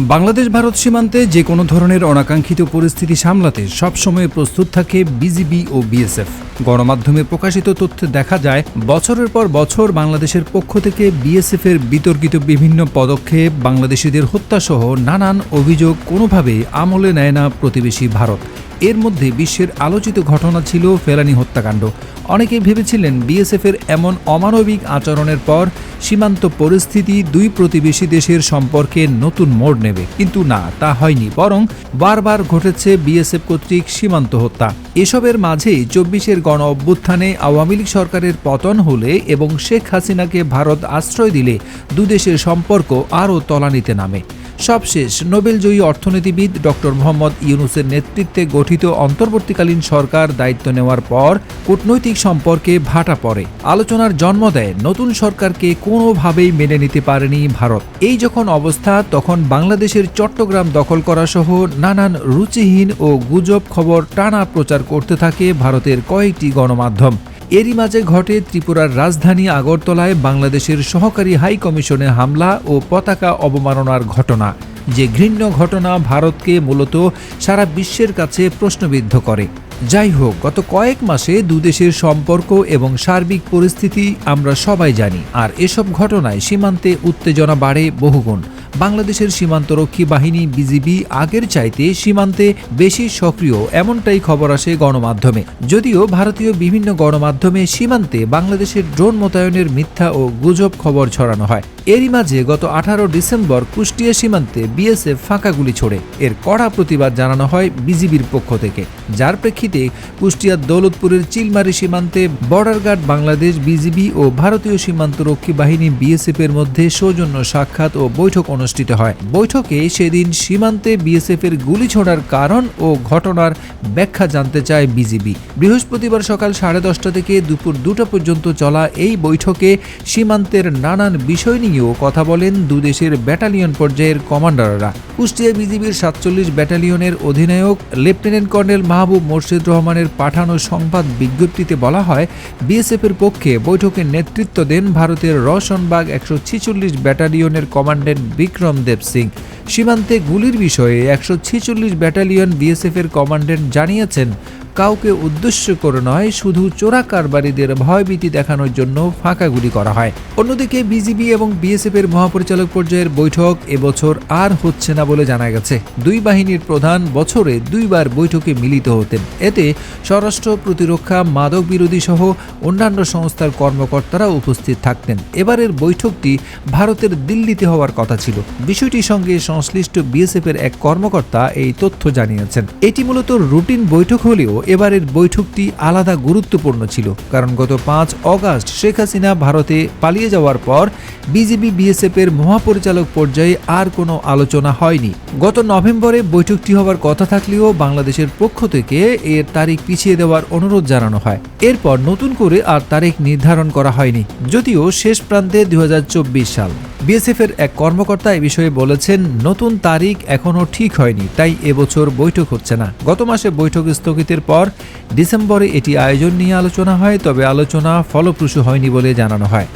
বাংলাদেশ ভারত সীমান্তে যে কোনো ধরনের অনাকাঙ্ক্ষিত পরিস্থিতি সামলাতে সবসময় প্রস্তুত থাকে বিজিবি ও বিএসএফ। গণমাধ্যমে প্রকাশিত তথ্যে দেখা যায়, বছরের পর বছর বাংলাদেশের পক্ষ থেকে বিএসএফ এর বিতর্কিত বিভিন্ন পদক্ষেপ বাংলাদেশিদের হত্যাসহ নানান অভিযোগ কোনোভাবেই আমলে নেয় না প্রতিবেশী ভারত। এর মধ্যে বিশ্বের আলোচিত ঘটনা ছিল ফেলানি হত্যাকাণ্ড। অনেকেই ভেবেছিলেন বিএসএফ এর এমন অমানবিক আচরণের পর সীমান্ত পরিস্থিতি দুই প্রতিবেশী দেশের সম্পর্কে নতুন মোড় নেবে। কিন্তু না, তা হয়নি। বরং বারবার ঘটেছে বিএসএফ কর্তৃক সীমান্ত হত্যা। এসবের মাঝেই চব্বিশের গণ অভ্যুত্থানে আওয়ামী লীগ সরকারের পতন হলে এবং শেখ হাসিনাকে ভারত আশ্রয় দিলে দুদেশের সম্পর্ক আরও তলানিতে নামে। সবশেষ, নোবেলজয়ী অর্থনীতিবিদ ডক্টর মোহাম্মদ ইউনুসের নেতৃত্বে গঠিত অন্তর্বর্তীকালীন সরকার দায়িত্ব নেওয়ার পর কূটনৈতিক সম্পর্কে ভাটা পড়ে। আলোচনার জন্ম দেয়, নতুন সরকারকে কোনোভাবেই মেনে নিতে পারেনি ভারত। এই যখন অবস্থা, তখন বাংলাদেশের চট্টগ্রাম দখল করা সহ নানান রুচিহীন ও গুজব খবর টানা প্রচার করতে থাকে ভারতের কয়েকটি গণমাধ্যম। এরই মাঝে ঘটে ত্রিপুরার রাজধানী আগরতলায় বাংলাদেশের সহকারী হাই কমিশনে হামলা ও পতাকা অবমাননার ঘটনা। যে ঘৃণ্য ঘটনা ভারতকে মূলত সারা বিশ্বের কাছে প্রশ্নবিদ্ধ করে। যাই হোক, গত কয়েক মাসে দুদেশের সম্পর্ক এবং সার্বিক পরিস্থিতি আমরা সবাই জানি। আর এসব ঘটনায় সীমান্তে উত্তেজনা বাড়ে বহুগুণ। বাংলাদেশের সীমান্তরক্ষী বাহিনী বিজিবি আগের চাইতে সীমান্তে বেশি সক্রিয়, এমনটাই খবর আসে গণমাধ্যমে। যদিও ভারতীয় বিভিন্ন গণমাধ্যমে সীমান্তে বাংলাদেশের ড্রোন মোতায়েনের মিথ্যা ও গুজব খবর ছড়ানো হয়। এরই মাঝে গত আঠারো ডিসেম্বর কুষ্টিয়া সীমান্তে বিএসএফ ফাঁকা গুলি ছোড়ে। এর কড়া প্রতিবাদ জানানো হয় বিজিবির পক্ষ থেকে। যার প্রেক্ষিতে কুষ্টিয়ার দৌলতপুরের চিলমারি সীমান্তে বর্ডার গার্ড বাংলাদেশ বিজিবি ও ভারতীয় সীমান্তরক্ষী বাহিনী বিএসএফ এর মধ্যে সৌজন্য সাক্ষাৎ ও বৈঠক অনুষ্ঠিত হয়। বৈঠকে সেদিন সীমান্তে বিএসএফ এর গুলি ছোড়ার কারণ ও ঘটনার ব্যাখ্যা জানতে চায় বিজিবি। বৃহস্পতিবার সকাল সাড়ে দশটা থেকে দুপুর দুটা পর্যন্ত চলা এই বৈঠকে সীমান্তের নানান বিষয় নিয়েও কথা বলেন দুদেশের ব্যাটালিয়ন পর্যায়ের কমান্ডাররা। কুষ্টিয়া বিজিবির সাতচল্লিশ ব্যাটালিয়নের অধিনায়ক লেফটেন্যান্ট কর্নেল মাহবুব মোর্শেদ রহমানের পাঠানো সংবাদ বিজ্ঞপ্তিতে বলা হয় বিএসএফ এর পক্ষে বৈঠকে নেতৃত্ব দেন ভারতের রওশনবাগ একশো ছিচল্লিশ ব্যাটালিয়নের কমান্ডেন্ট বিক্রম দেব সিং। সীমান্তে গুলির বিষয়ে একশো ছেচল্লিশ ব্যাটালিয়ন বিএসএফ এর কমান্ডেন্ট জানিয়েছেন কাউকে উদ্দেশ্য করে নয়, শুধু চোরা কারবারিদের ভয়ভীতি দেখানোর জন্য ফাঁকা গুলি করা হয়। অন্যদিকে বিজিবি এবং বিএসএফ এর মহাপরিচালক পর্যায়ের বৈঠক এবছর আর হচ্ছে না বলে জানা গেছে। দুই বাহিনীর প্রধান বছরে দুইবার বৈঠকে মিলিত হতেন। এতে স্বরাষ্ট্র প্রতিরক্ষা, মাদক বিরোধী সহ অন্যান্য সংস্থার কর্মকর্তারা উপস্থিত থাকতেন। এবারের বৈঠকটি ভারতের দিল্লিতে হওয়ার কথা ছিল। বিষয়টির সঙ্গে সংশ্লিষ্ট বিএসএফ এর এক কর্মকর্তা এই তথ্য জানিয়েছেন। এটি মূলত রুটিন বৈঠক হলেও এবারের বৈঠকটি আলাদা গুরুত্বপূর্ণ ছিল, কারণ গত পাঁচ অগাস্ট শেখ হাসিনা ভারতে পালিয়ে যাওয়ার পর বিজেপি, বিএসএফ এর মহাপরিচালক পর্যায়ে আর কোনো আলোচনা হয়নি। গত নভেম্বরে বৈঠকটি হওয়ার কথা থাকলেও বাংলাদেশের পক্ষ থেকে এর তারিখ পিছিয়ে দেওয়ার অনুরোধ জানানো হয়। এরপর নতুন করে আর তারিখ নির্ধারণ করা হয়নি, যদিও শেষ প্রান্তে দু হাজার চব্বিশ সাল। বিএসএফ এর এক কর্মকর্তা এ বিষয়ে বলেছেন, নতুন তারিখ এখনও ঠিক হয়নি, তাই এবছর বৈঠক হচ্ছে না। গত মাসে বৈঠক স্থগিতের পর ডিসেম্বরে এটি আয়োজন নিয়ে আলোচনা হয়, তবে আলোচনা ফলপ্রসূ হয়নি বলে জানানো হয়।